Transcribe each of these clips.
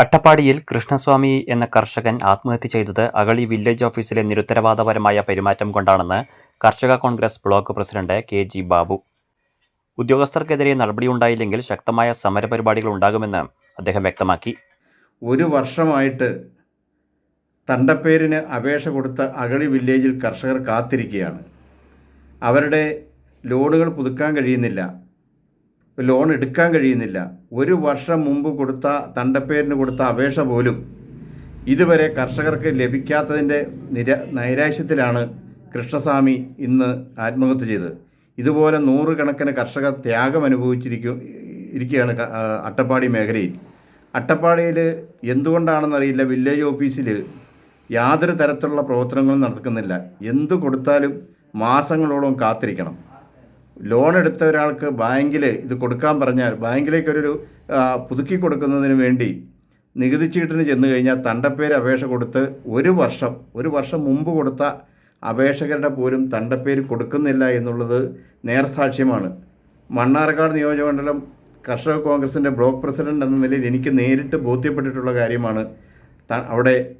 അട്ടപ്പാടിയിൽ കൃഷ്ണസ്വാമി എന്ന കർഷകൻ ആത്മഹത്യ ചെയ്തത് അഗളി വില്ലേജ് ഓഫീസിലെ നിരുത്തരവാദപരമായ പെരുമാറ്റം കൊണ്ടാണെന്ന് Karshaka Congress block president K G Babu. ഉദ്യോഗസ്ഥർക്കെതിരെ നടപടിയുണ്ടായില്ലെങ്കിൽ ശക്തമായ സമരപരിപാടികൾ ഉണ്ടാകുമെന്ന് അദ്ദേഹം വ്യക്തമാക്കി. ഒരു വർഷമായിട്ട് തണ്ടപ്പേരിന് അപേക്ഷ കൊടുത്ത അഗളി വില്ലേജിൽ കർഷകർ കാത്തിരിക്കുകയാണ്. അവരുടെ ലോണുകൾ പുതുക്കാൻ കഴിയുന്നില്ല. ലോൺ എടുക്കാൻ കഴിയുന്നില്ല. ഒരു വർഷം മുമ്പ് കൊടുത്ത തണ്ടപ്പേരിന് കൊടുത്ത അപേക്ഷ പോലും ഇതുവരെ കർഷകർക്ക് ലഭിക്കാത്തതിന്റെ നിര നൈരാശ്യത്തിലാണ് കൃഷ്ണസ്വാമി ഇന്ന് ആത്മഹത്യ ചെയ്തത്. ഇതുപോലെ നൂറുകണക്കിന് കർഷകർ ത്യാഗം അനുഭവിച്ചിരിക്കും ഇരിക്കുകയാണ് അട്ടപ്പാടി മേഖലയിൽ. അട്ടപ്പാടിയിൽ എന്തുകൊണ്ടാണെന്നറിയില്ല വില്ലേജ് ഓഫീസിൽ യാതൊരു തരത്തിലുള്ള പ്രവർത്തനങ്ങളും നടക്കുന്നില്ല. എന്തു കൊടുത്താലും മാസങ്ങളോളം കാത്തിരിക്കണം. ലോൺ എടുത്ത ഒരാൾക്ക് ബാങ്കിൽ ഇത് കൊടുക്കാൻ പറഞ്ഞാൽ ബാങ്കിലേക്ക് ഒരു പുതുക്കി കൊടുക്കുന്നതിന് വേണ്ടി നികുതി ചീട്ടിന് ചെന്ന് കഴിഞ്ഞാൽ തണ്ടപ്പേര് അപേക്ഷ കൊടുത്ത് ഒരു വർഷം ഒരു വർഷം മുമ്പ് കൊടുത്ത അപേക്ഷകരുടെ പോലും തണ്ടപ്പേര് കൊടുക്കുന്നില്ല എന്നുള്ളത് നേർസാക്ഷ്യമാണ്. മണ്ണാർക്കാട് നിയോജകമണ്ഡലം കർഷക കോൺഗ്രസിന്റെ ബ്ലോക്ക് പ്രസിഡന്റ് എന്ന നിലയിൽ എനിക്ക് നേരിട്ട് ബോധ്യപ്പെട്ടിട്ടുള്ള കാര്യമാണ്. അവിടെ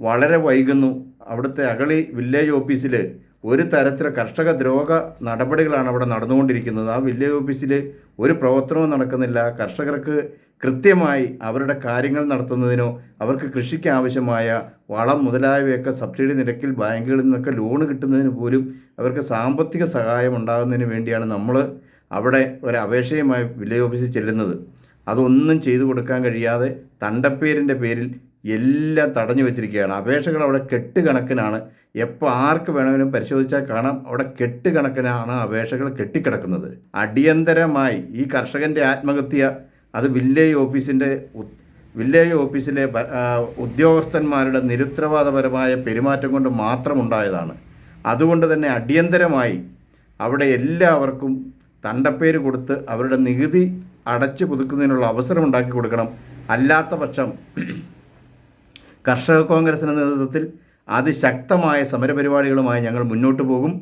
വളരെ വൈകുന്നു. അവിടുത്തെ അഗളി വില്ലേജ് ഓഫീസിൽ ഒരു തരത്തിലെ കർഷക ദ്രോഹ നടപടികളാണ് അവിടെ നടന്നുകൊണ്ടിരിക്കുന്നത്. ആ വില്ലേജ് ഓഫീസിൽ ഒരു പ്രവർത്തനവും നടക്കുന്നില്ല. കർഷകർക്ക് കൃത്യമായി അവരുടെ കാര്യങ്ങൾ നടത്തുന്നതിനോ അവർക്ക് കൃഷിക്ക് ആവശ്യമായ വളം മുതലായവയൊക്കെ സബ്സിഡി നിരക്കിൽ ബാങ്കുകളിൽ നിന്നൊക്കെ ലോൺ കിട്ടുന്നതിന് പോലും അവർക്ക് സാമ്പത്തിക സഹായം ഉണ്ടാകുന്നതിന് വേണ്ടിയാണ് നമ്മൾ അവിടെ ഒരു അപേക്ഷയുമായി വില്ലേജ് ഓഫീസിൽ ചെല്ലുന്നത്. അതൊന്നും ചെയ്തു കൊടുക്കാൻ കഴിയാതെ തണ്ടപ്പേരിന്റെ പേരിൽ എല്ലാം തടഞ്ഞു വെച്ചിരിക്കുകയാണ്. അപേക്ഷകൾ അവിടെ കെട്ടുകണക്കിനാണ് എപ്പോൾ ആർക്ക് വേണമെങ്കിലും പരിശോധിച്ചാൽ കാണാം. അവിടെ കെട്ടുകണക്കിനാണ് അപേക്ഷകൾ കെട്ടിക്കിടക്കുന്നത്. അടിയന്തരമായി ഈ കർഷകന്റെ ആത്മഹത്യ അത് വില്ലേജ് ഓഫീസിന്റെ വില്ലേജ് ഓഫീസിലെ ഉദ്യോഗസ്ഥന്മാരുടെ നിരുത്തരവാദപരമായ പെരുമാറ്റം കൊണ്ട് മാത്രം ഉണ്ടായതാണ് അതുകൊണ്ട് തന്നെ അടിയന്തരമായി അവിടെ എല്ലാവർക്കും തണ്ടപ്പേര് കൊടുത്ത് അവരുടെ നികുതി അടച്ചു പുതുക്കുന്നതിനുള്ള അവസരം ഉണ്ടാക്കി കൊടുക്കണം. അല്ലാത്ത പക്ഷം കർഷക കോൺഗ്രസിന്റെ നേതൃത്വത്തിൽ അതിശക്തമായ സമരപരിപാടികളുമായി ഞങ്ങൾ മുന്നോട്ട് പോകും.